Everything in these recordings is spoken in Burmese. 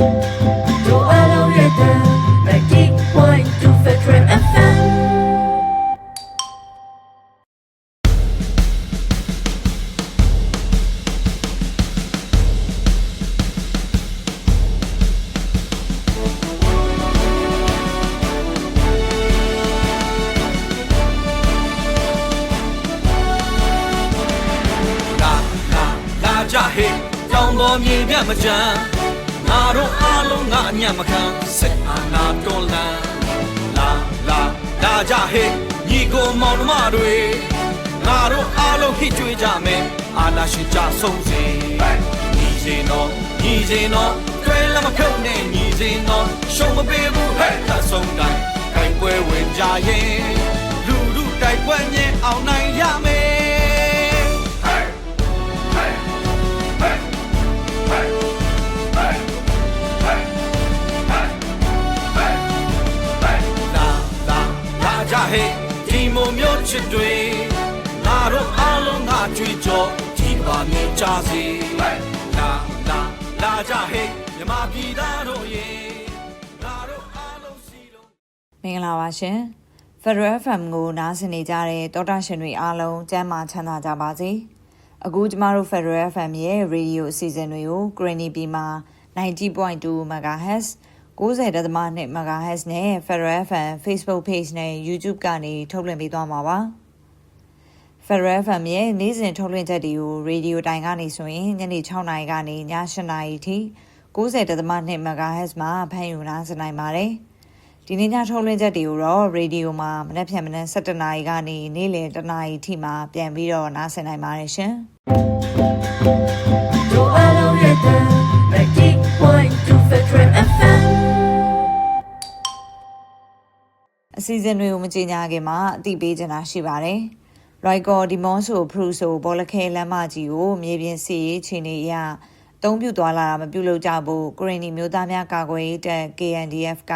တို့အလုံးရဲ့တန် အောင်နိုင်ရမယ်လာလာလာကြဟဲ့ဒီမုံမျိုးချစ်တွေငါတို့အားလုံးငါကြွေးကြောဒီပါမြင်ကြစေလာလာလာကြဟဲ့မြမပြည်သားတို့ရေငါတို့အားလုံးစီလုံး မင်္ဂလာပါရှင် Federal FM ကိုနားဆင်နေကြတဲ့တောတာရှင်တွေအားလုံးကျမ်းမာချမ်းသာကြပါစေအခုကျမတို့ Federal FM ရဲ့ radio အစီအစဉ်တွေကို Granny B မှာ90.2 MHz 90.2 MHz နဲ့ Federal FM Facebook Page နဲ့ YouTube ကနေထုတ်လွှင့်ပေးသွားမှာပါ Federal FM ရဲ့နေ့စဉ်ထုတ်လွှင့်ချက်တွေကို radio တိုင်ကနေဆိုရင်ညနေ6နာရီကနေည8နာရီထိ90.2 MHz မှာဖမ်းယူနားဆင်နိုင်ပါတယ်။ ဒီနေ့ညထုတ်လွှင့်ချက်တွေကိုတော့ radio မှာမနက်ဖြန်မနက်7နာရီကနေနေ့လယ်1နာရီထိမှာပြန်ပြီးတော့နားဆင်နိုင်ပါတယ်ရှင်။တို့အလုံးရဲ့တန်90.2 Federal FM အစီအစဉ်တွေကိုမကြေညာခင်မှာအသိပေးချင်တာရှိပါတယ်။ရိုက်ကော်ဒီမွန်ဆိုဖရူဆိုဘောလခဲလမ်းမကြီးကိုမြေပြင်စီရေးခြေနေအရအသုံးပြုသွားလာတာမပြုလုပ်ကြဖို့ကရင်နီမျိုးသားများကာကွယ်ရေးတပ် KNDF က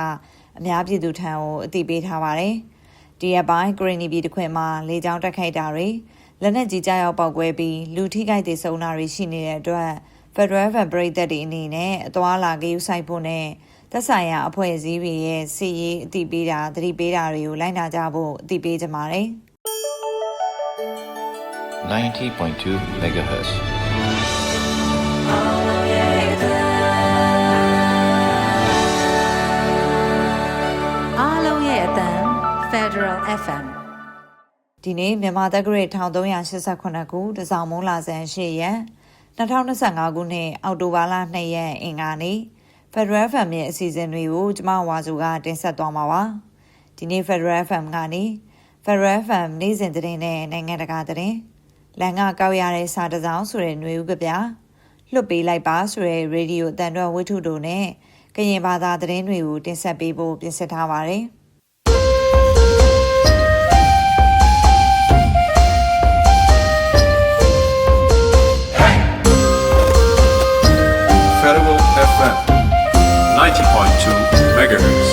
အများပြည်သူထံကိုအသိပေးထားပါတယ်။ဒီရက်ပိုင်းကရင်နီပြည်တစ်ခွင်မှာလေကြောင်းတက်ခိုက်တာတွေလက်နက်ကြီးကြားရောက်ပောက်ကွဲပြီးလူထိခိုက်ဒေဆုံးတာတွေရှိနေတဲ့အတွက် Federal Van ပရိသတ်တွေအနေနဲ့အသွာလာဂရုစိုက်ဖို့နဲ့သက်ဆိုင်ရာအဖွဲ့အစည်းတွေရဲ့စီရေးအသိပေးတာသတိပေးတာတွေကိုလိုက်နာကြဖို့အသိပေးကြပါတယ်။90.2 megahertz. FM ဒီနေ့မြန်မာတက္ကရာ1389ခုတစောင်းမုံလာဆန်8ရက်2025ခုနှစ်အောက်တိုဘာလ2ရက်အင်္ဂါနေ့ Federal FM ရဲ့အစီအစဉ်တွေကိုကျမဝါစုကတင်ဆက်သွားမှာပါဒီနေ့ Federal FM ကနေ Federal FM နေ့စဉ်သတင်းနဲ့နိုင်ငံတကာသတင်းလန်ကကောက်ရတဲ့စာတစ်စောင်းဆိုတဲ့ຫນွေဥကပြလွတ်ပေးလိုက်ပါဆိုတဲ့ရေဒီယိုအတန်တော်ဝိထုတို့နဲ့ကရင်ဘာသာသတင်းတွေကိုတင်ဆက်ပေးဖို့ပြင်ဆင်ထားပါတယ် 90.2 megahertz.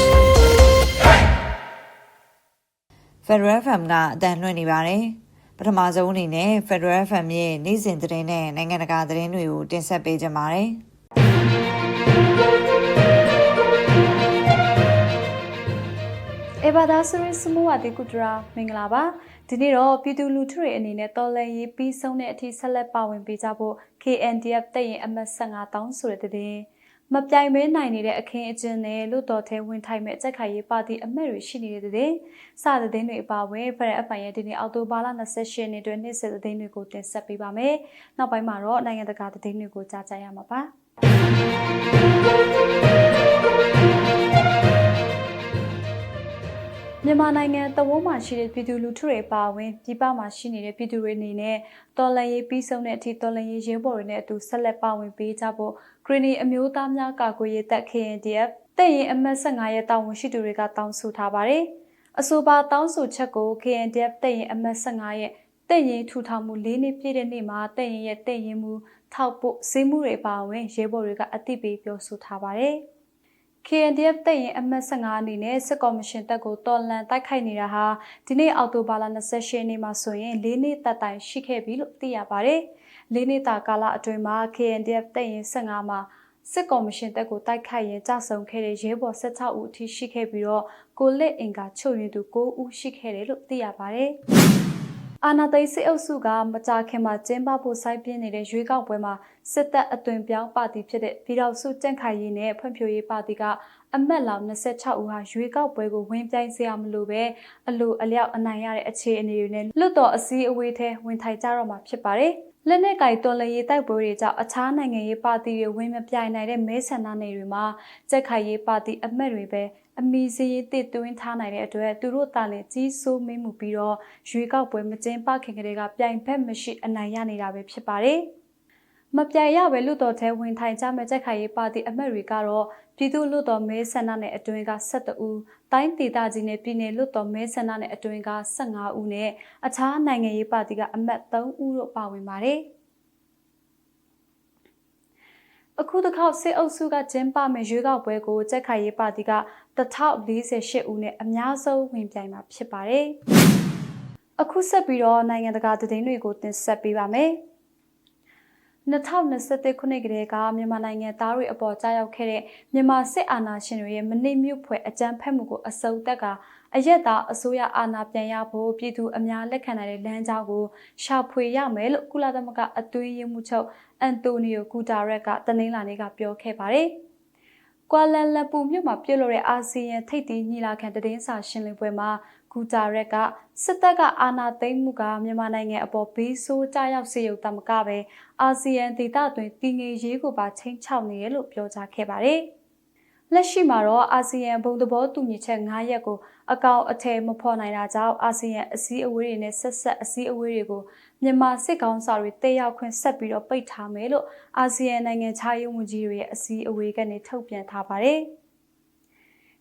Federal FM ကအတန်လွှင့်နေပါတယ်။ပထမဆုံးအနေနဲ့ Federal FM ရဲ့နေ့စဉ်သတင်းနဲ့နိုင်ငံတကာသတင်းတွေကိုတင်ဆက်ပေးကြပါမယ်အေဘာဒါဆိုရင်စမူဝတိကုတရာမင်္ဂလာပါဒီနေ့တော့ပြည်သူလူထုတွေအနေနဲ့တော်လန်ရေးပြီးဆုံးတဲ့အထိဆက်လက်ပါဝင်ပေးကြဖို့ KNDF တက်ရင်အမတ်15တောင်းဆိုတဲ့တဲ့ မပြိုင်မဲနိုင်နေတဲ့အခင်းအကျင်းနဲ့လူတော်ထဲဝင်ထိုင်မဲ့အကြက်ခိုင်ရေးပါတီအမတ်တွေရှိနေတဲ့တဲ့စတဲ့တဲ့တွေအပါအဝင်ဖရအဖိုင်ရဲ့ဒီနေ့အောက်တိုဘာလ28ရက်နေ့တွင်နေ့ဆက်တဲ့တွေကိုတင်ဆက်ပေးပါမယ်နောက်ပိုင်းမှာတော့နိုင်ငံတကာသတင်းတွေကိုကြားကြရမှာပါမြန်မာနိုင်ငံတဝန်းမှာရှိတဲ့ပြည်သူလူထုတွေပါဝင်ပြည်ပမှာရှိနေတဲ့ပြည်သူတွေအနေနဲ့တော်လှန်ရေးပြီးဆုံးတဲ့အထိတော်လှန်ရေးရဲဘော်တွေနဲ့အတူဆက်လက်ပါဝင်ပေးကြဖို့ ဂရီနီအမျိုးသားများကာကွယ်ရေးတပ် KNDF တပ်ရင်အမှတ်15ရဲ့တာဝန်ရှိသူတွေကတောင်းဆိုထားပါတယ်။အဆိုပါတောင်းဆိုချက်ကို KNDF တပ်ရင်အမှတ်15ရဲ့တပ်ရင်ထူထောင်မှု၄နှစ်ပြည့်တဲ့နေ့မှာတပ်ရင်ရဲ့တပ်ရင်မှုထောက်ပို့ဈေးမှုတွေပါဝင်ရဲဘော်တွေကအသိပေးပြောဆိုထားပါတယ်။ KNDF တပ်ရင်အမှတ်15အနေနဲ့စစ်ကော်မရှင်တပ်ကိုတော်လှန်တိုက်ခိုက်နေတာဟာဒီနေ့အောက်တိုဘာလ28ရက်နေ့မှာဆိုရင်၄နှစ်တပ်တိုင်ရှိခဲ့ပြီလို့သိရပါတယ်။ ၄နှစ်တာကာလအတွင်းမှာ KNDF တပ်ရင်15မှာစစ်ကော်မရှင်တပ်ကိုတိုက်ခိုက်ရင်ကြဆုံခဲ့တဲ့ရဲဘော်16ဦးအထိရှိခဲ့ပြီးတော့ကိုလက်အင်ကချုပ်ရင်သူ9ဦးရှိခဲ့တယ်လို့သိရပါတယ်။အာနာသိန်းစစ်အုပ်စုကမကြာခင်မှာကျင်းပဖို့စိုက်ပြင်းနေတဲ့ရွေးကောက်ပွဲမှာစစ်တပ်အသွင်ပြောင်းပါတီဖြစ်တဲ့ပြည်တော်စုကြန့်ခိုင်ရေးနဲ့ဖွံ့ဖြိုးရေးပါတီကအမတ်လောင်26ဦးဟာရွေးကောက်ပွဲကိုဝင်ပြိုင်စရာမလိုပဲအလိုအလျောက်အနိုင်ရတဲ့အခြေအနေတွေနဲ့လွတ်တော်အစည်းအဝေးထဲဝင်ထိုင်ကြတော့မှာဖြစ်ပါတယ်။ လက်နက်ကိုင်တော်လှန်ရေးတိုက်ပွဲတွေကြောင့်အခြားနိုင်ငံရေးပါတီတွေဝင်မပြိုင်နိုင်တဲ့မဲဆန္ဒနယ်တွေမှာကြက်ခိုင်ရေးပါတီအမတ်တွေပဲအမီစရေးတစ်သွင်းထားနိုင်တဲ့အတွက်သူတို့တာလည်းကြီးစိုးမင်းမှုပြီးတော့ရွေးကောက်ပွဲမကျင်းပခင်ကတည်းကပြိုင်ဘက်မရှိအနိုင်ရနေတာပဲဖြစ်ပါတယ်။ မပြိုင်ရပဲလူတော်ထဲဝင်ထိုင်ကြမဲ့ကြက်ခိုင်ရေးပါတီအမတ်တွေကတော့ပြည်သူ့လူတော်မဲဆန္ဒနယ်အတွင်းက12ဦးတိုင်းဒေသကြီးနဲ့ပြည်နယ်လူတော်မဲဆန္ဒနယ်အတွင်းက15ဦးနဲ့အခြားနိုင်ငံရေးပါတီကအမတ်3ဦးတို့ပါဝင်ပါတယ်။အခုတစ်ခေါက်စစ်အုပ်စုကကျင်းပမဲ့ရွေးကောက်ပွဲကိုကြက်ခိုင်ရေးပါတီက1048ဦးနဲ့အများဆုံးဝင်ပြိုင်မှာဖြစ်ပါတယ်။အခုဆက်ပြီးတော့နိုင်ငံတကာသတင်းတွေကိုတင်ဆက်ပေးပါမယ်။ 2021ခုနှစ်ကလေးကမြန်မာနိုင်ငံသားတွေအပေါ်ကြားရောက်ခဲ့တဲ့မြန်မာစစ်အာဏာရှင်တွေရဲ့မနှိမ့်မြုပ်ဖွယ်အကြမ်းဖက်မှုကိုအစုံတက်ကအရက်သားအစိုးရအာဏာပြန်ရဖို့ပြည်သူအများလက်ခံနိုင်တဲ့လမ်းကြောင်းကိုရှာဖွေရမယ်လို့ကုလသမဂ္ဂအတွင်းရေးမှူးချုပ်အန်တိုနီယိုဂူတာရက်ကတနင်္လာနေ့ကပြောခဲ့ပါတယ်။ကွာလာလမ်ပူမြို့မှာပြုလုပ်တဲ့အာဆီယံထိပ်သီးညီလာခံတည်င်းစာရှင်းလင်းပွဲမှာ ဂူတာရက်ကစစ်တပ်ကအာဏာသိမ်းမှုကမြန်မာနိုင်ငံအပေါ်ဘေးဆိုးကြရောက်စေရုံတမကပဲအာဆီယံဒေသတွင်တည်ငြိမ်ရေးကိုပါချိန်ချောက်နေတယ်လို့ပြောကြားခဲ့ပါတယ်။လက်ရှိမှာတော့အာဆီယံဘုံသဘောတူညီချက်9ရက်ကိုအကောင့်အထည်မဖော်နိုင်တာကြောင့်အာဆီယံအစည်းအဝေးတွေနဲ့ဆက်ဆက်အစည်းအဝေးတွေကိုမြန်မာစစ်ကောင်စာတွေတက်ရောက်ခွင့်ဆက်ပြီးတော့ပိတ်ထားမယ်လို့အာဆီယံနိုင်ငံခြားရေးဝန်ကြီးတွေရဲ့အစည်းအဝေးကနေထုတ်ပြန်ထားပါတယ်။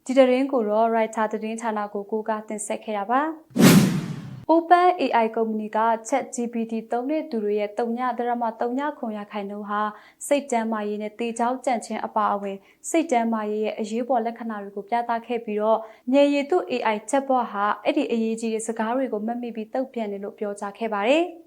ဒီတရင်ကိုတော့ writer သတင်းဌာနကိုကိုကတင်ဆက်ခဲ့တာပါ။ Open AI ကုမ္ပဏီက ChatGPT သုံးတဲ့သူတွေရဲ့တုံညဒရမတုံညခွန်ရခိုင်နှုန်းဟာစိတ်တမ်းမာရေးနဲ့တေချောက်ကြန့်ချင်းအပါအဝင်စိတ်တမ်းမာရေးရဲ့အရေးပေါ်လက္ခဏာတွေကိုပြသခဲ့ပြီးတော့ညရည်သူ AI chatbot ဟာအဲ့ဒီအရေးကြီးတဲ့စကားတွေကိုမှတ်မိပြီးတုတ်ပြန်တယ်လို့ပြောကြားခဲ့ပါတယ်။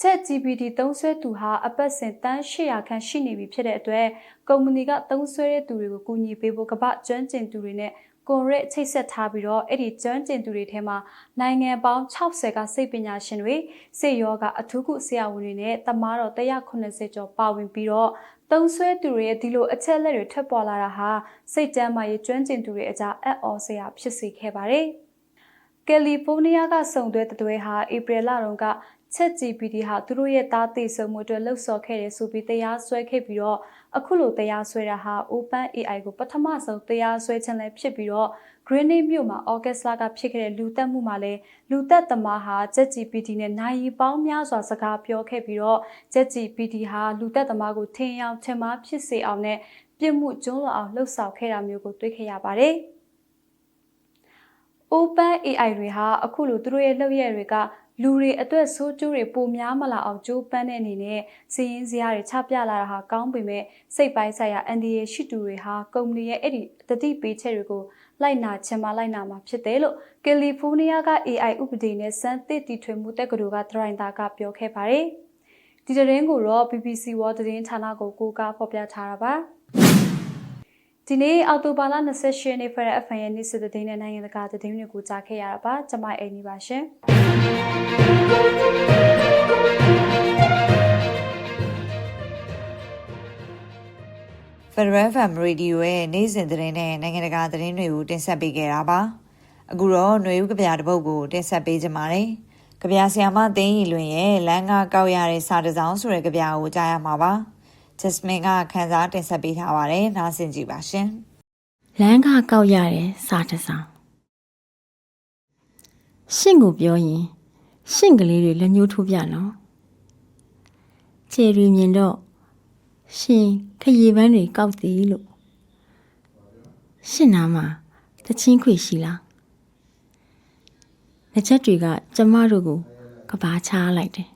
ChatGPT သုံးဆွဲသူဟာအပတ်စဉ်တန်း800ခန့်ရှိနေပြီဖြစ်တဲ့အတွက်ကုမ္ပဏီကသုံးဆွဲတဲ့သူတွေကိုကူညီပေးဖို့ကပ္ပကျွမ်းကျင်သူတွေနဲ့ကွန်ရက်ချိတ်ဆက်ထားပြီးတော့အဲ့ဒီကျွမ်းကျင်သူတွေထဲမှာနိုင်ငံပေါင်း60ကစိတ်ပညာရှင်တွေစေယောကအထူးကုဆရာဝန်တွေနဲ့တမားတော်180ကျော်ပါဝင်ပြီးတော့သုံးဆွဲသူတွေရဲ့ဒီလိုအချက်လက်တွေထွက်ပေါ်လာတာဟာစိတ်ကြမ်းမာရေးကျွမ်းကျင်သူတွေအကြားအံ့ဩစရာဖြစ်စေခဲ့ပါတယ်။ကယ်လီဖိုးနီးယားကစုံသွဲတသွဲဟာဧပြီလတုန်းက ChatGPT ဟာသူတို့ရဲ့သားသိဆုံမှုအတွက်လှုပ်ဆော်ခဲ့တယ်ဆိုပြီးတရားစွဲခဲ့ပြီးတော့အခုလိုတရားစွဲတာဟာ OpenAI ကိုပထမဆုံးတရားစွဲခြင်းလည်းဖြစ်ပြီးတော့ Greenwich မြို့မှာ August လကဖြစ်ခဲ့တဲ့လူတက်မှုမှာလည်းလူတက်သမားဟာ ChatGPT နဲ့နိုင်ရီပေါင်းများစွာစကားပြောခဲ့ပြီးတော့ ChatGPT ဟာလူတက်သမားကိုထင်အောင်ထင်မှားဖြစ်စေအောင်နဲ့ပြစ်မှုကျွန်းလွန်အောင်လှုပ်ဆောင်ခဲ့တာမျိုးကိုတွေ့ခဲ့ရပါတယ်။ Open AI တွေဟာအခုလိုသူတို့ရဲ့လုပ်ရက်တွေက လူတွေအတွက်ဆိုးကျိုးတွေပိုများမလာအောင်ကြိုးပမ်းတဲ့အနေနဲ့စီးရင်စရာတွေချပြလာတာဟာကောင်းပေမဲ့စိတ်ပိုင်းဆိုင်ရာအန်ဒီရရှိသူတွေဟာကုမ္ပဏီရဲ့အဲ့ဒီတတိပေးချက်တွေကိုလိုက်နာချင်မှလိုက်နာမှာဖြစ်တယ်လို့ကယ်လီဖိုးနီးယားက AI ဥပဒေနဲ့စမ်းသစ်တီထွေမှုတက္ကသိုလ်ကဒရိုင်တာကပြောခဲ့ပါတယ်။ဒီသတင်းကိုတော့ BBC World သတင်းဌာနကိုကိုးကားဖော်ပြထားတာပါ။ ဒီနေ့အော်တိုဘာလ28ရက်နေ့ဖရအဖန်ရဲ့နေ့စစ်တဲ့တဲ့နိုင်ငံတကာသတင်းတွေကိုကြားခဲ့ရတာပါကျွန်မအိမ်နီပါရှင်။ Federal FM Radio ရဲ့နေ့စဉ်သတင်းနဲ့နိုင်ငံတကာသတင်းတွေကိုတင်ဆက်ပေးခဲ့တာပါ။အခုတော့ຫນွေဦးကဗျာတစ်ပုဒ်ကိုတင်ဆက်ပေးကြပါမယ်။ကဗျာဆီယာမသိန်းရီလွင်ရဲ့လမ်းကကောက်ရတဲ့စာတစ်စောင်းဆိုတဲ့ကဗျာကိုကြားရမှာပါ။ Jasmine ကခန်းစားတင်ဆက်ပေးထားပါတယ်။နားဆင်ကြည့်ပါရှင်။လမ်းကကောက်ရတဲ့စာတစ်စောင်ရှင့်ကိုပြောရင်ရှင့်ကလေးတွေလက်ညှိုးထိုးပြနော်ခြေရီမြင်တော့ရှင်ခရီပန်းတွေကောက်သည်လို့ရှင့်နာမှာတချင်းခွေရှိလားလက်ချက်တွေကကျမတို့ကိုကဘာချားလိုက်တယ်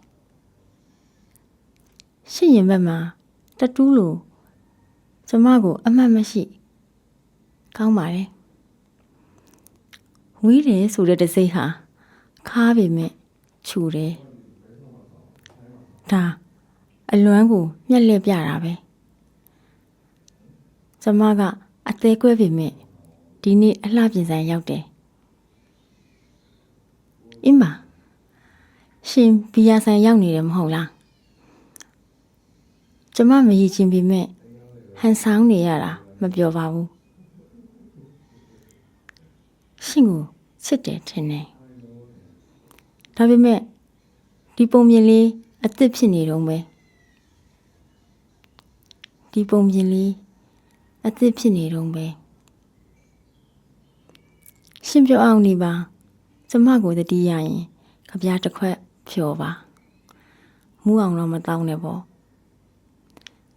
ရှင့်ရင်ဘက်မှာ တတူးလို့ကျမကို အမှတ်မရှိကောင်းပါတယ်ဝီးတယ်ဆိုတဲ့တစိမ့်ဟာခါပေမဲ့ခြူတယ်ဒါအလွမ်းကိုမျက်လှည့်ပြတာပဲကျမကအသေးကွဲပေမဲ့ဒီနေ့အလှပြင်ဆိုင်ရောက်တယ်အင်းမရှင်ဘီယာဆိုင်ရောက်နေတယ်မဟုတ်လား ကျမမရည်ချင်းပေမဲ့ဟန်ဆောင်နေရတာမပြောပါဘူးရှင်ကိုချစ်တယ်ထင်တယ်ဒါပေမဲ့ဒီပုံမြင်လေးအစ်စ်ဖြစ်နေတော့ပဲဒီပုံမြင်လေးအစ်စ်ဖြစ်နေတော့ပဲရှင်ပြောအောင်နေပါကျမကိုတတိယရင်ကြပြားတစ်ခွက်ဖြော်ပါမူးအောင်တော့မတောင်းနဲ့ပေါ့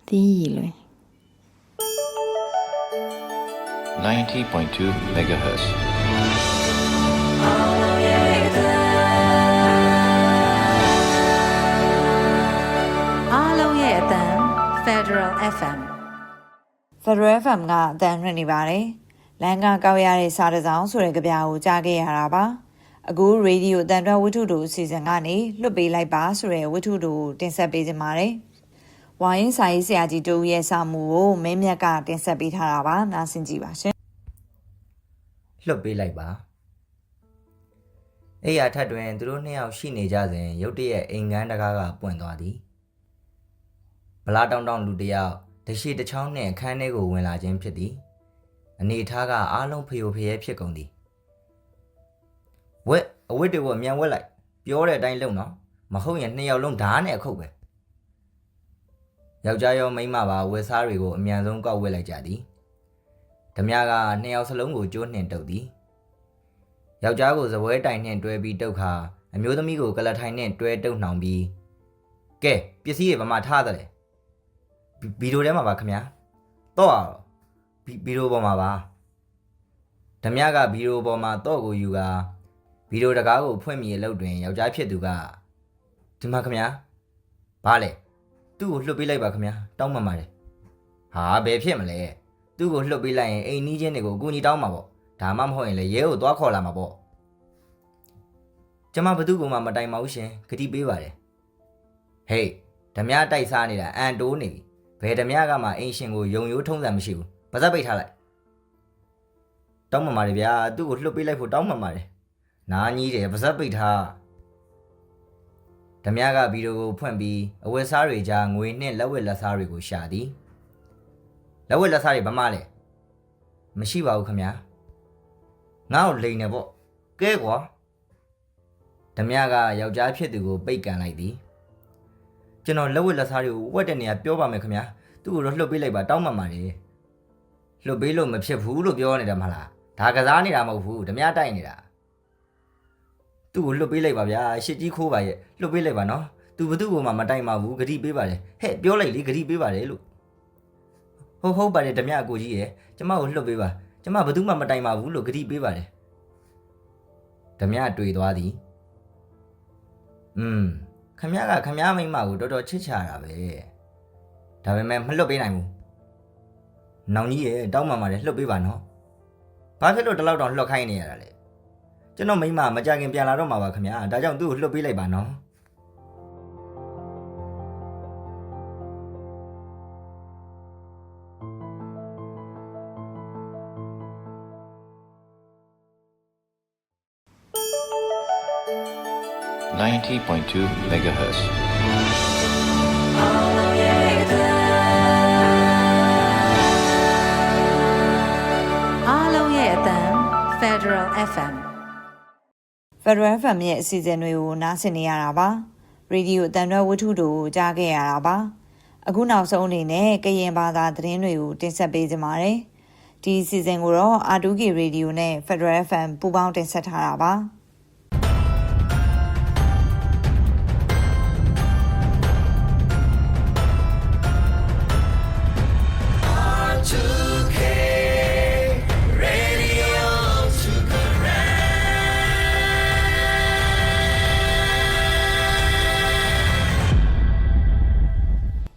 တင်းရည်လွင်90.2 megahertz. အားလုံးရဲ့အတန် Federal FM Federal FM ကအတန်ရနေပါတယ်။လမ်းကကောက်ရတဲ့စားတစောင်းဆိုတဲ့ကြပြာကိုကြားခဲ့ရတာပါ။အခုရေဒီယိုအတန်တွဲဝတ္ထုတို့အစီအစဉ်ကနေလွတ်ပေးလိုက်ပါဆိုတဲ့ဝတ္ထုတို့ကိုတင်ဆက်ပေးခြင်းပါတယ်။ ဝိုင်းဆိုင်ဆရာကြီးတို့ရဲ့စာမှုကိုမင်းမြတ်ကတင်ဆက်ပေးထားတာပါ။နားဆင်ကြည့်ပါရှင်လွတ်ပေးလိုက်ပါအဲ့ရထက်တွင်သူတို့နှစ်ယောက်ရှိနေကြစဉ်ရုတ်တရက်အိမ်ငန်းတကားကပွင့်သွားသည်ဗလာတောင်တောင်လူတစ်ယောက်တရှိတစ်ချောင်းနှင့်အခန်းထဲကိုဝင်လာခြင်းဖြစ်သည်အနေထားကအားလုံးဖျို့ဖျဲဖြစ်ကုန်သည်ဝက်အဝတ်တွေကိုအမြန်ဝက်လိုက်ပြောတဲ့အတိုင်းလုပ်နော်မဟုတ်ရင်နှစ်ယောက်လုံးဓာတ်နဲ့အခုတ်ပဲ ယောက်ျားရောမိန်းမပါဝက်စားတွေကိုအမြန်ဆုံးကောက်ဝက်လိုက်ကြသည်ဓမြကနှစ်ယောက်စလုံးကိုကျိုးနှင်တုပ်သည်ယောက်ျားကိုဇပွဲတိုင်နှင့်တွဲပြီးတုပ်ခါအမျိုးသမီးကိုကလထိုင်နှင့်တွဲတုပ်နှောင်ပြီးကဲပစ္စည်းတွေဘာမှထားသလဲဗီဒီယိုထဲမှာပါခင်ဗျာတော့ရတော့ဗီဗီဒီယိုပေါ်မှာပါဓမြကဗီဒီယိုပေါ်မှာတော့ကိုယူကဗီဒီယိုတကားကိုဖွင့်မိအလုပ်တွင်ယောက်ျားဖြစ်သူကဒီမှာခင်ဗျာဘာလဲ သူ့ကိုလွှတ်ပေးလိုက်ပါခင်ဗျာတောင်းပန်ပါတယ်ဟာဘယ်ဖြစ်မလဲသူ့ကိုလှုပ်ပေးလိုက်ရင်အိမ်နီးချင်းတွေကိုအကူအညီတောင်းမှာပေါ့ဒါမှမဟုတ်ရင်လည်းရဲကိုသွားခေါ်လာမှာပေါ့ကျမဘသူ့ကိုမှမတိုင်ပါဘူးရှင်ဂတိပေးပါတယ်ဟေးဓမြတိုက်စားနေတာအန်တိုးနေပြီဘယ်ဓမြကမှအိမ်ရှင်ကိုယုံရိုးထုံးစံမရှိဘူးပါဇက်ပိတ်ထားလိုက်တောင်းမှပါတယ်ဗျာသူ့ကိုလှုပ်ပေးလိုက်ဖို့တောင်းမှပါတယ်နားကြီးတယ်ပါဇက်ပိတ်ထား ဓမြကဗီဒီယိုကိုဖွင့်ပြီးအဝယ်စားတွေကြားငွေနဲ့လက်ဝက်လက်စားတွေကိုရှာသည်လက်ဝက်လက်စားတွေဘာမှလဲမရှိပါဘူးခင်ဗျာငါ့ကိုလိန်နေပေါ့ကဲကွာဓမြကယောက်ျားဖြစ်သူကိုပိတ်ကန်လိုက်သည်ကျွန်တော်လက်ဝက်လက်စားတွေကိုဝက်တဲ့နေရာပြောပါမယ်ခင်ဗျာသူ့ကိုတော့လှုပ်ပေးလိုက်ပါတောင်းပန်ပါတယ်လှုပ်ပေးလို့မဖြစ်ဘူးလို့ပြောနေတာမဟုတ်လားဒါကစားနေတာမဟုတ်ဘူးဓမြတိုက်နေတာ သူ့ကိုလှုပ်ပေးလိုက်ပါဗျာရှစ်ကြီးခိုးပါရဲ့လှုပ်ပေးလိုက်ပါနော်သူဘသူ့ကိုမှမတိုင်ပါဘူးဂတိပေးပါတယ်ဟဲ့ပြောလိုက်လေဂတိပေးပါတယ်လို့ဟုတ်ဟုတ်ပါတယ်ဓမြအကိုကြီးရယ်ကျမကိုလှုပ်ပေးပါကျမဘယ်သူမှမတိုင်ပါဘူးလို့ဂတိပေးပါတယ်ဓမြတွေ့သွားသည်อืมခမရကခမရမိန်းမကိုတော်တော်ချစ်ချတာပဲဒါပေမဲ့မလှုပ်ပေးနိုင်ဘူးနောင်ကြီးရယ်တောင်းပန်ပါတယ်လှုပ်ပေးပါနော်ဘာဖြစ်လို့ဒီလောက်တောင်လှုပ်ခိုင်းနေရတာလဲ ကျွန်တော်မိန်းမမကြခင်ပြန်လာတော့မှာပါခမရဒါကြောင့်သူ့ကိုလှုပ်ပေးလိုက်ပါနော်90.2 megahertz. Federal FM ရဲ့အစီအစဉ်တွေကိုနားဆင်နေရတာပါ။ရေဒီယိုအတန်တွဲဝတ္ထုတို့ကိုကြားခဲ့ရတာပါ။အခုနောက်ဆုံးအနေနဲ့ကရင်ဘာသာသတင်းတွေကိုတင်ဆက်ပေးကြပါမယ်။ဒီအစီအစဉ်ကိုတော့ R2K Radio နဲ့ Federal FM ပူးပေါင်းတင်ဆက်ထားတာပါ။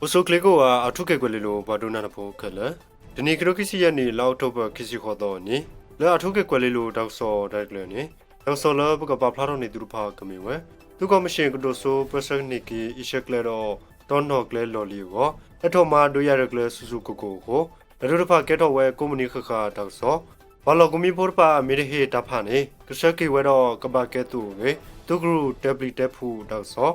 Usoklegowa athuke kwelelo badona na pho khala dini kro kisi ya ni lao toba kisi kho do ni la athuke kwelelo daw so dai kle ni daw so la bu ka ba phla ro ni du pha kami we tu ko machine ko do so person ni ki ishak le ro တောနော်ကလဲလော်လီကိုအထောမှာတို့ရရကလဲဆူဆူကိုကိုကိုဒရဒဖာကဲတော့ဝဲကုမ္ပဏီခခတောက်စောဘာလောကမီဖို့ပါအမေရဟေတဖာနေကစကေဝဲတော့ကဘာကဲတူဝဲသူဂရုတက်ဘလီတက်ဖူတောက်စော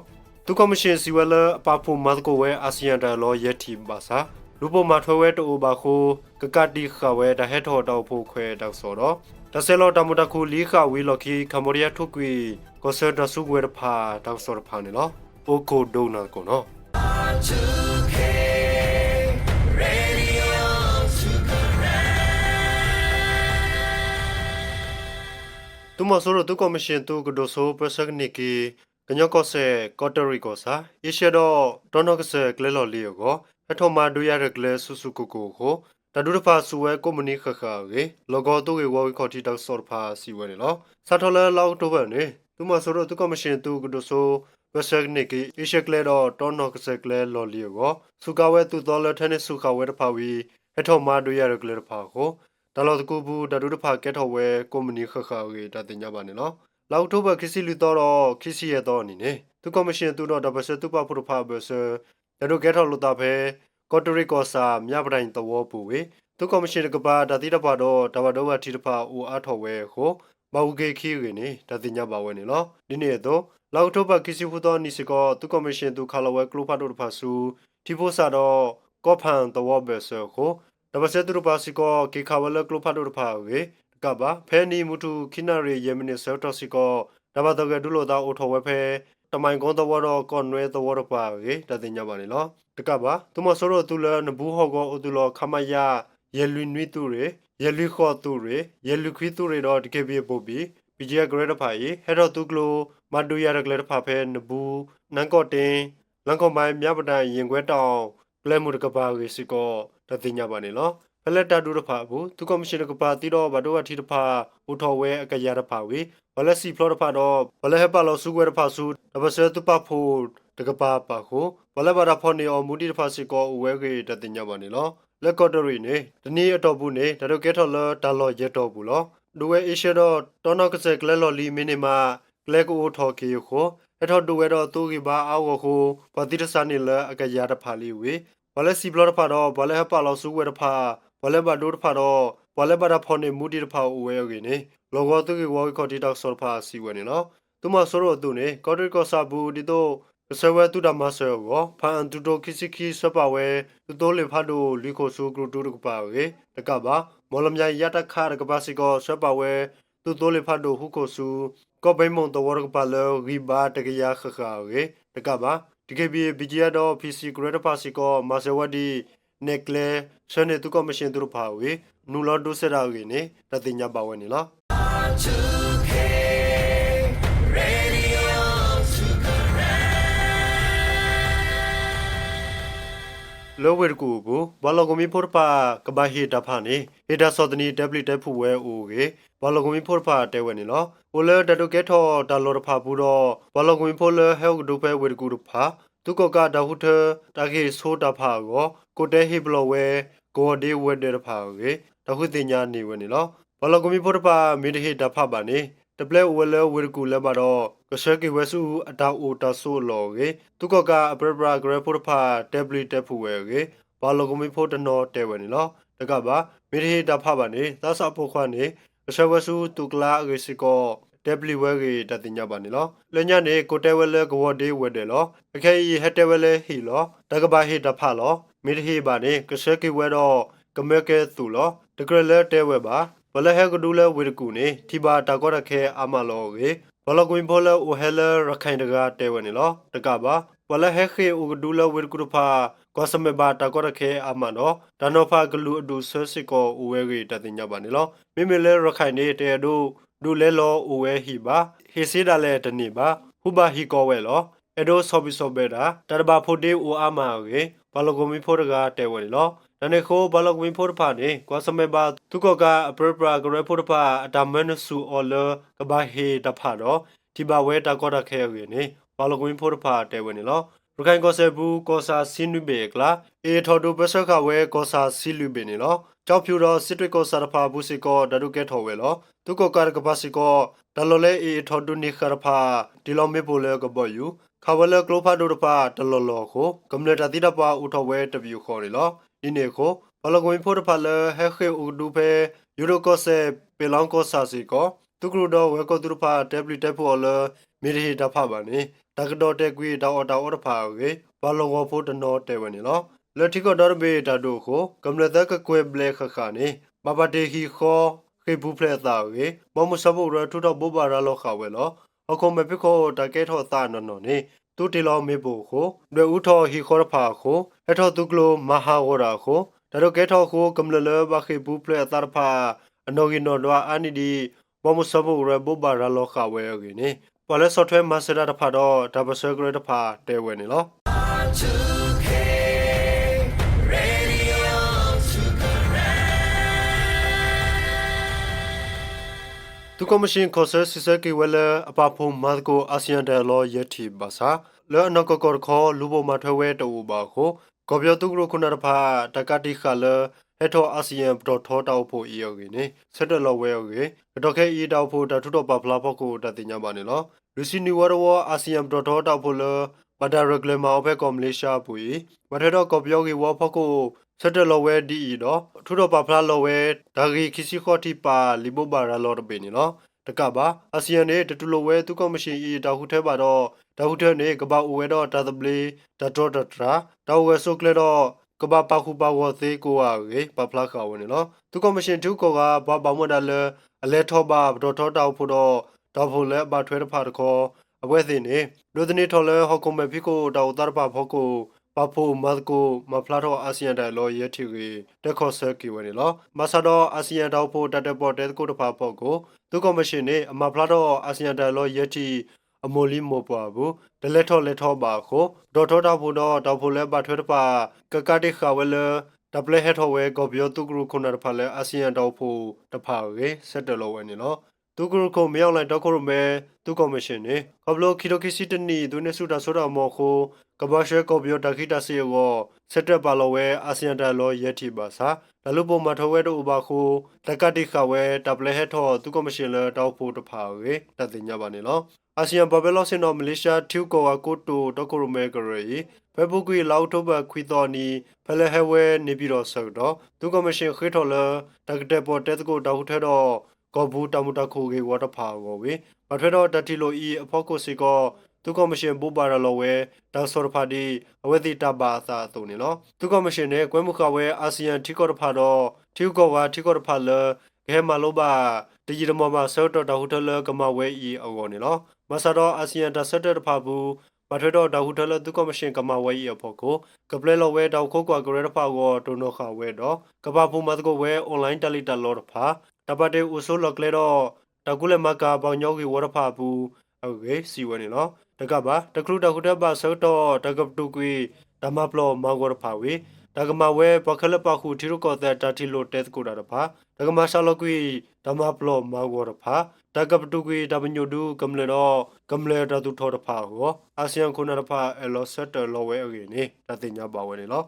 သူကမရှင်စီဝဲလအပဖို့မတ်ကိုဝဲအာဆီယံဒါလောယက်တီပါစာလူပေါ်မှာထွဲဝဲတူပါခိုကကတိခဝဲတဟက်ထော်တောက်ဖို့ခွဲတောက်စောတော့တဆဲလောတမတခုလီခဝီလော်ခီကမ္ဘောဒီးယားထုတ်ကွေကိုဆာဒဆုဝဲဖာတောက်စောဖာနေလောအိုကိုဒိုနာကိုနော် tu mo soro tu commission tu gdo so prasak ni ki ganyo ko se koteri ko sa ishe do tono ko se klelo li ko atho ma du ya re kle su su ko ko ko ta du fa su we company kha kha ge logo tu ge wo ko ti tak sor pha si we ni lo sa tho la law to ba ni tu mo soro tu commission tu gdo so prasak ni ki ishe kle do tono ko se kle lo li ko su ka we tu do le thane su ka we ta pha wi atho ma du ya re kle ta pha ko တလောတကူဘူးတဒုတဖာကက်ထော်ဝဲကုမ္ပဏီခခရေတတင်ကြပါနေနော် လောက်တိုဘခစီလူတော့ခစီရတော့အနေနဲ့သူကော်မရှင်သူတော့ဒဘဆတူပါဖုရဖာဘဆတဒုကက်ထော်လူတာဖဲကော်တိုရီကောစာမြပတိုင်းတဝပူဝေသူကော်မရှင်ကပါတတိတဖာတော့တဘတော့ဝတီတဖာဦးအားထော်ဝဲကိုမောက်ကေခီရနေတတင်ကြပါဝဲနေနော်ဒီနေ့တော့လောက်တိုဘခစီဖုတော့နိစကောသူကော်မရှင်သူခါလဝဲကလူဖာတော့တဖာဆူတီဖိုစာတော့ကောဖန်တဝဘဆကိုတပစက်တူပါစီကောကေခါဝလကလဖတ်တို့ဖာဝေ ကဘာဖဲနီမူတူခိနာရီယေမနီဆောတစီကောတဘာတော့ကဒူလိုတာအိုထောဝဲဖဲတမိုင်ကွန်တော်တော့ကွန်နွဲတော်ပါဝေတတင်ညပါနေလောတကဘာသူမဆိုတော့သူလနဘူးဟောကောအိုတူလောခမယယေလွီနွီတူရေယေလွီခေါ်တူရေယေလွီခွီတူရေတော့တကယ်ပြေပို့ပြီးပီဂျီဂရဒဖာယေဟဲတော့သူကလိုမဒူရရကလဖာဖဲနဘူးနန်ကောတင်လန်ကောမိုင်မြပဒန်ရင်ခွဲတောင်ကလဲမှုတကဘာဝေစီကောတတင်ညပါနေလော ဖလက်တာဒူရဖာဘူးသူကမရှင်ကပါတီတော့ဘတော့အထီတဖာဦးထော်ဝဲအကရရဖာဝေဘလက်စီဖလောတဖာတော့ဘလက်ဟပါလောစုကွဲတဖာစုတပစတူပဖို့တကပါပါကိုဘလက်ဘာဖော်နေအောင်မူတီတဖာစီကောဝဲကေတတင်ညပါနေလောလက်ကော်တရီနေတနည်းအတော်ဘူးနေဒါတော့ကဲထော်လဒါလော်ရတော်ဘူးလောဒူဝဲအေရှတော့တော်နော့ကဆက်ကလဲလော်လီမီနီမာကလဲကိုထော်ကေကိုအထော်ဒူဝဲတော့သူကဘာအောက်ကိုပတိတဆာနေလအကရတဖာလီဝေဘလက်စီဘလောတဖာတော့ဘလက်ဟပါလောစုဝဲတဖာ ဘလက်ဘဒိုတဖာတော့ဘလက်ဘဒဖော်နေမူတီတဖာဝဲကေနေလောကောသူကဝါကောတီတော့ဆောဖာစီဝဲနေနော်သူမဆိုတော့သူနေကော်တီကောဆာဘူးဒီတော့ဆဝဲတူဒမဆောကိုဖန်တူတိုခီစီခီစပဝဲသူတိုးလေဖတ်တို့လီကိုဆူဂရုတူတကပါဝေတကပါမော်လမြိုင်ရတခါတကပါစီကိုစပဝဲသူတိုးလေဖတ်တို့ဟုကိုဆူကောပိမုံတော်ကပါလောဂီဘာတကရခခဝေတကပါဒီကေဘီဘီဂျီယာတော့ PC ဂရဒပါစီကိုမဆဝဒီ နက်ကလေဆနေသူကမရှင်သူဖာဝေနူလောဒုစရာဝေနေတတိညာပါဝဲနေလားလောဝဲကူဘူဘလကမီဖောပါကဘာဟီတဖာနေဟီတာစောဒနီဒဘလီတက်ဖူဝဲအိုကေဘလကမီဖောပါတဲဝဲနေလောအိုလေတတုကဲထောတာလောဖာဘူးတော့ဘလကမီဖောလေဟဲဒူဖဲဝဲကူတဖာ သူကကဒါဟုထတာကေဆိုတာဖာကိုကိုတဲဟီဘလဝဲကိုဒီဝဲတဲ့ဖာကေတခုတင်ညာနေဝဲနေလောဘလကမီဖောပါမီတဟီတဖာပါနေတပလက်ဝဲလဲဝဲကူလဲမှာတော့ကဆဲကေဝဲစုအတာအိုတာဆိုလောကေသူကကအပရပရာဂရဖိုဖာတက်ဘလီတက်ဖူဝဲကေဘာလောကမီဖိုတနော်တဲဝဲနေလောတကပါမီတဟီတဖာပါနေသဆဖို့ခွာနေကဆဲဝဲစုတူကလာရေစီကော တက်ဘလီဝဲကေတတင်ညာပါနေလောလညနေကိုတဲဝဲလဲကဝဒေးဝဲတယ်လောအခဲဤဟက်တဲဝဲလဲဟီလောတကပါဟီတဖာလောမီတဟီပါနေကဆဲကေဝဲတော့ကမဲကဲသူလောတကရလဲတဲဝဲပါဘလဟဲကဒူလဲဝေကူနေထိပါတာကောရခဲအမလောကေဘလကွင်ဘောလအိုဟဲလရခိုင်တကတဲဝနေလောတကပါဘလဟဲခေအိုကဒူလဲဝေကူဖာကောစမေဘာတာကောရခဲအမနောဒါနောဖာဂလူအဒူဆစကောအိုဝဲကေတတင်ညပါနေလောမိမိလဲရခိုင်နေတဲဒူ ဒူလဲလောအိုဝဲဟီပါဟေစီဒါလဲတနေပါဟူဘာဟီကောဝဲလောအဒိုဆောဘီဆောဘေတာတရဘာဖိုတေအိုအမာကေဘလကွန်မီဖိုတကတဲဝနေလောနနေခိုဘလကဝင်းဖို့ဖာနေကွာစမေဘာသူကကအပရပရာဂရဖို့ဖာအတမန်ဆူအော်လကဘာဟေတဖာတော့ဒီဘဝဲတကောတခဲရနေဘလကဝင်းဖို့ဖာတဲဝင်နေလောရခိုင်ကောဆယ်ဘူးကောစာစင်းနွေဘေကလာအေထော်ဒိုပစခဝဲကောစာစီလူဘေနေလော ကြောက်ဖြူတော့စစ်တွေကောစာရဖာဘူးစီကောဒဒုကဲထော်ဝဲလောသူကောကာကပါစီကောဒလောလေအေထော်ဒုနိခရဖာဒီလောမေပိုလေကဘောယူခဝလကလောဖာဒိုတဖာတလောလောကိုကမ္လတာတိတပါဥထော်ဝဲတဗျူခေါ်နေလောဒီနေကိုဘလကွင်ဖို့တဖာလေဟဲခေဥဒူဖဲယူရိုကောဆယ်ပေလောင်ကောစာစီကောသူကရတော့ဝဲကောသူတဖာတက်ဘလီတက်ဖို့လေမီရီတဖာပါနေတကတော့တက်ကွေတောက်တောက်တဖာကေဘလောကောဖို့တနောတဲဝနေလော လက်ထီကောဒေါ်ဘေတာဒိုကိုကမ္လတာကကွဲဘလက်ခခနေမဘတေဟီခောခေဘူးဖလက်တာကေမမဆဘရထူတော့ဘောဘာရလောခဝဲလောအခုမပိခောတကဲထောတာနော်နော်နေသူတီလောမေဖို့ကိုဒွေဥထောဟီခောရဖာကိုအထောသူကလိုမဟာဝရာကိုဒါတော့ကဲထောကိုကမ္လလဘခေဘူးဖလက်တာဖာအနော်ဂီနော်ဒွာအနိဒီမမဆဘရဘောဘာရလောခဝဲကေနေပေါ်လဲဆော့ဖ်ဝဲမစတာတဖာတော့ဒါဘဆာဂရတဖာတဲဝဲနေလော သူကမရှင်ခေါ်ဆဲစစ်စကေဝဲလအပဖို့မတ်ကိုအာဆီယံတယ်လောယက်တီဘာသာလဲအနကကောခေါ်လူပေါ်မှာထွဲဝဲတူပါကိုကောပြောသူကရခုနတဖာတကတိခါလဟက်ထောအာဆီယံပတော်ထောတောက်ဖို့အေယောကေနေဆက်တယ်လောဝဲယောကေတော့ခဲအေတောက်ဖို့တထုတော့ပါဖလာဖို့ကိုတတင်ညာပါနေလောလူစီနီဝရဝအာဆီယံပတော်ထောတောက်ဖို့လပဒါရဂလမာအဖက်ကောမလေးရှားပူမထတော့ကောပြောကေဝဖို့ကို ဆက်တယ်လောဝဲဒီတော့ထုတော့ပါဖလာလောဝဲဒါဂီခီစီခေါတီပါလီဘိုဘာရာလောတပေနေလောတကပါအာဆီယံနဲ့တတူလိုဝဲသူကမရှင်အီတာဟုထဲပါတော့တာဟုထဲနဲ့ကဘာအိုဝဲတော့တာသပလီတာတော့တတရာတာဝဲဆုကလေတော့ကဘာပါခုပါဝသေးကိုအားရေပပလာခဝင်နော်သူကမရှင်သူကောကဘာဘာမဒလအလဲထောပါတော့ထောတောက်ဖို့တော့တော့ဖို့လဲဘာထွဲတဖာတခေါ်အပွဲစင်းနေလူဒနေထော်လဲဟောကုမဲဖိကိုတောက်တာပါဖို့ကို ပဖိုမတ်ကိုမဖလာတော့အာဆီယံတိုင်လောရဲထီကြီးတက်ခေါ်ဆက်ကီဝင်လောမဆာတော့အာဆီယံတောက်ဖို့တတက်ပေါ်တက်ကိုတဖာဖို့ကိုသူကမရှင်နေအမဖလာတော့အာဆီယံတိုင်လောရဲထီအမိုလီမောပွားဘူးဒလက်ထော်လက်ထော်ပါကိုဒေါ်ထော်တောက်ဖို့တော့တောက်ဖို့လဲပါထွဲတပါကကတိခါဝဲလဒပလက်ဟက်ထော်ဝဲကောပြောသူကရုခုနတဖာလဲအာဆီယံတောက်ဖို့တဖာရေဆက်တယ်လို့ဝဲနေလောသူကရုခုမြောက်လိုက်တော့ခုရမဲသူကောမရှင်နေကဘလိုခီတိုကီစီတနီသူနေစုတာဆိုတော့မော်ခို ကဘာရှဲကောပြောတခိတစီရောဆက်တက်ပါလို့ဝဲအာဆီယံတလောရဲတီပါစာဒါလူပုံမထဝဲတို့ဥပါခိုတကတိခဝဲဒပလက်ဟက်ထော်သူကောမရှင်လဲတောက်ဖို့တဖာရေတတင်ညပါနေလောအာဆီယံဘဘလော့စင်တော်မလေးရှားထူကောဝါကိုတိုတကိုရမဲဂရီဖက်ဘုတ်ကွေလောက်ထုတ်ဘခွီတော်နီဖလဲဟဲဝဲနေပြီးတော့ဆောက်တော့သူကမရှင်ခေထော်လတကတဲ့ပေါ်တက်ကိုတောက်ထဲတော့ကောဘူးတမတခိုကေဝတ်ဖာကိုဝေမထွဲတော့တတိလိုဤအဖို့ကိုစီကော သူကော်မရှင်ဘူပါရလောဝဲဒေါဆောရဖာဒီအဝဲတိတပါသာတုန်နေလောသူကော်မရှင်နဲ့ကွဲမှုခဝဲအာဆီယံထီကောရဖာတော့ထီကောဝါထီကောရဖာလဂဲမလောဘာဒီဂျီတမောမှာဆော့တော်တဟူထလကမဝဲဤအော်ကောနေလောမဆာတော့အာဆီယံတဆက်တဲ့တဖာဘူးမထွေတော့တဟူထလသူကော်မရှင်ကမဝဲဤအဖို့ကိုကပလဲလောဝဲတောက်ခိုးကွာဂရတဖာကိုတုန်တော့ခဝဲတော့ကပဖူမတ်ကိုဝဲအွန်လိုင်းတက်လီတက်လောတဖာတပတ်တဲ့ဦးဆိုးလောကလဲတော့တကူလက်မကပေါညောကီဝရဖာဘူးဟုတ်ကဲ့စီဝဲနေလောတကပါတကလူတခုတပါဆောတော့တကပတူကွေဓမ္မပလောမောဂရဖာဝေတကမဝဲပခလပခုတီရကောတဲ့တတိလိုတက်ကိုတာဖာတကမဆာလကွေဓမ္မပလောမောဂရဖာတကပတူကွေတပညုဒူကမလေတော့ကမလေတတူထောတဖာဟောအာဆီယံခုနတဖာအလောဆက်တလောဝဲအကေနေတတိညာပါဝဲနေလော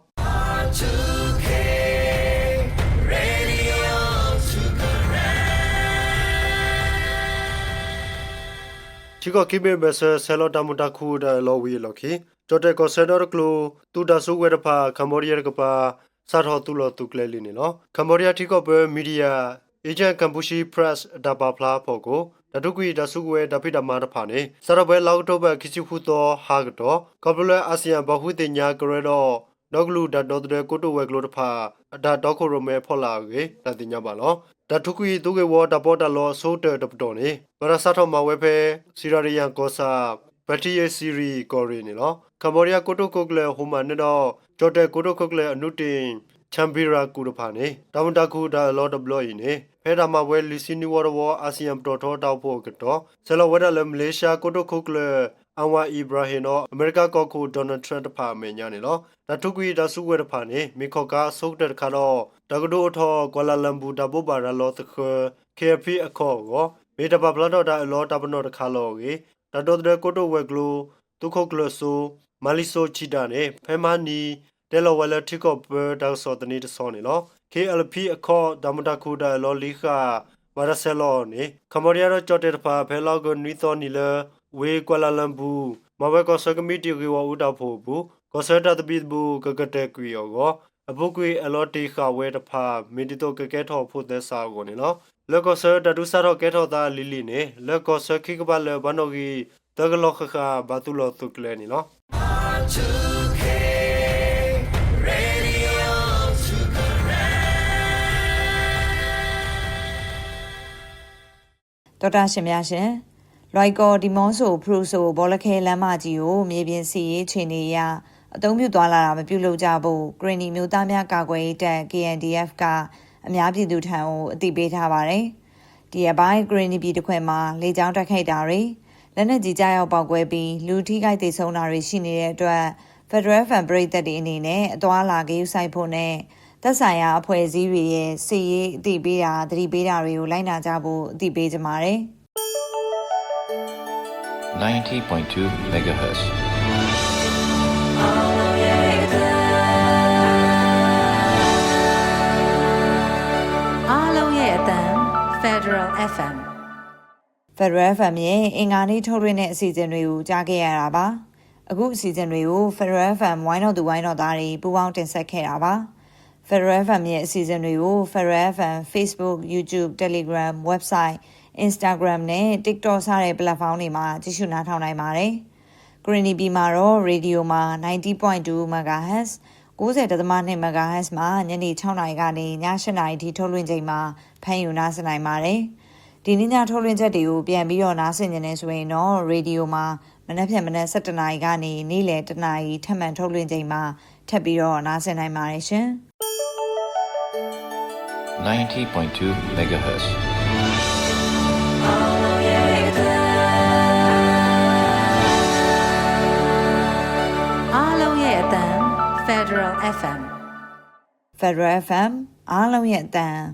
ချီကကိဘေဘဆဆယ်လတမတခုဒလောဝီလော်ခီတိုတေကိုဆဒရကလိုတူဒါဆုဝဲတဖာကမ္ဘောဒီးယားကပါစာထောတူလောတူကလဲလီနေလောကမ္ဘောဒီးယားတီကောဘမီဒီယာအေဂျင့်ကမ်ပူရှီပရက်ဒါပါဖလာဖို့ကိုတတုကွေဒါဆုဝဲဒဖိတမတဖာနေစရဘဲလောက်တော့ဘခိချီဖူတော့ဟာကတော့ကပလအာဆီယံဘဟုတင်ညာကရတော့ဒေါကလူဒါဒေါတဲ့ကိုတိုဝဲကလိုတဖာဒါဒေါခိုရမဲဖော်လာကေတတင်ညာပါလော တထုကွေတုကေဝတပေါ်တလောဆိုးတတပတော်နေပရဆတ်ထောမဝဲဖဲစီရာရီယန်ကောစာဘတ်တီယစီရီကော်ရီနေလောကမ္ဘောဒီးယားကိုတိုကိုကလေဟိုမန်နေတော့ဂျော်တဲကိုတိုကိုကလေအနုတင်ချမ်ပီရာကူရဖာနေတမတကူဒါလော်ဒဘလော့ယီနေဖဲဒါမဝဲလီစီနီဝရဝအာဆီယံပတော်ထောတောက်ဖို့ကတော့ဆလဝဲဒါလမလေးရှားကိုတိုကိုကလေ အန်ဝါအီဘရာဟင်တော့အမေရိကကောကိုဒေါ်နယ်ထရန့်တဖာမေညာနေလောဒါထုကွေဒါစုဝဲတဖာနေမိခေါကာဆုတ်တဲ့ခါတော့တကဒိုထောကွာလာလမ်ဘူဒါဘိုဘာရလောတခ KFP အခေါ်ကိုမေတဘဘလတော့ဒါအလောတပနောတခါလောကေဒါတော့တဲ့ကိုတိုဝဲကလိုတုခုတ်ကလဆူမမာလီဆိုချီတာနဲ့ဖဲမနီတဲလော်ဝဲလတီကောပဒေါဆောတနီတဆောနေလော KLP အခေါ်ဒမတာခုဒါလော်လီခာမာရဆယ်လောနေကမော်ရီယာချော့တေတဖာဖဲလောကနီသောနီလ ဝေကွာလာလမ်ဘူမဝဲကောဆကမီတီကေဝဦးတာဖို့ဘူးကောဆတာတပိဘူကကတဲ့ကွီယောကိုအပုတ်ကွေအလော်တီခဝဲတဖာမင်တီတိုကကဲထော်ဖို့သက်စာကိုနေလောလောကောဆတတူစာတော့ကဲထော်သားလီလီနေလောကောဆခိကဘလဘနိုဂီတဂလောခခဘာတူလောတုကလဲနေလောတော်တာရှင်များရှင် လွိုက်ကောဒီမွန်ဆိုဖရူဆိုဘောလခဲလမ်းမကြီးကိုမြေပြင်စီရေးခြေနေရအသုံးပြုသွားလာတာမပြုလုပ်ကြဖို့ဂရင်းနီမျိုးသားများကာကွယ်ရေးတပ် KNDF ကအများပြည်သူထံကိုအသိပေးထားပါတယ်။ဒီအပိုင်းဂရင်းနီပြည်တစ်ခွင်မှာလေကြောင်းတိုက်ခိုက်တာတွေလက်နက်ကြီးကြားရောက်ပေါက်ကွဲပြီးလူထိခိုက်ဒေဆုံးတာတွေရှိနေတဲ့အတွက် Federal Fan ပြည်သက်တွေအနေနဲ့အသွာလာကေးဆိုင်ဖို့နဲ့သက်ဆိုင်ရာအဖွဲ့အစည်းတွေရဲ့စီရေးအသိပေးတာသတိပေးတာတွေကိုလိုက်နာကြဖို့အသိပေးကြပါတယ်။ 90.2 megahertz. All လုံးရဲ့အတန် Federal FM Federal FM ရဲ့အင်္ဂါနေ့ထုတ်လွှင့်တဲ့အစီအစဉ်တွေကိုကြားခဲ့ရတာပါအခုအစီအစဉ်တွေကို Federal FM ဝိုင်းတော်သူဝိုင်းတော်သားတွေပူးပေါင်းတင်ဆက်ခဲ့တာပါ Federal FM ရဲ့အစီအစဉ်တွေကို Federal FM Facebook YouTube Telegram Website Instagram နဲ့ TikTok စတဲ့ platform တွေမှာကြည့်ရှုနားထောင်နိုင်ပါတယ်။ Green B မှာတော့ radio မှာ90.2 MHz 90.2 MHz မှာညနေ6နာရီကနေည8နာရီထိထုတ်လွှင့်ချိန်မှာဖမ်းယူနားဆင်နိုင်ပါတယ်။ဒီနေ့ညထုတ်လွှင့်ချက်တွေကိုပြန်ပြီးတော့နားဆင်နေတယ်ဆိုရင်တော့ radio မှာမနက်ဖြန်မနက်7နာရီကနေနေ့လယ်1နာရီထပ်မံထုတ်လွှင့်ချိန်မှာထပ်ပြီးတော့နားဆင်နိုင်ပါတယ်ရှင်။90.2 megahertz. Federal FM Federal FM အားလုံးရဲ့အတန်း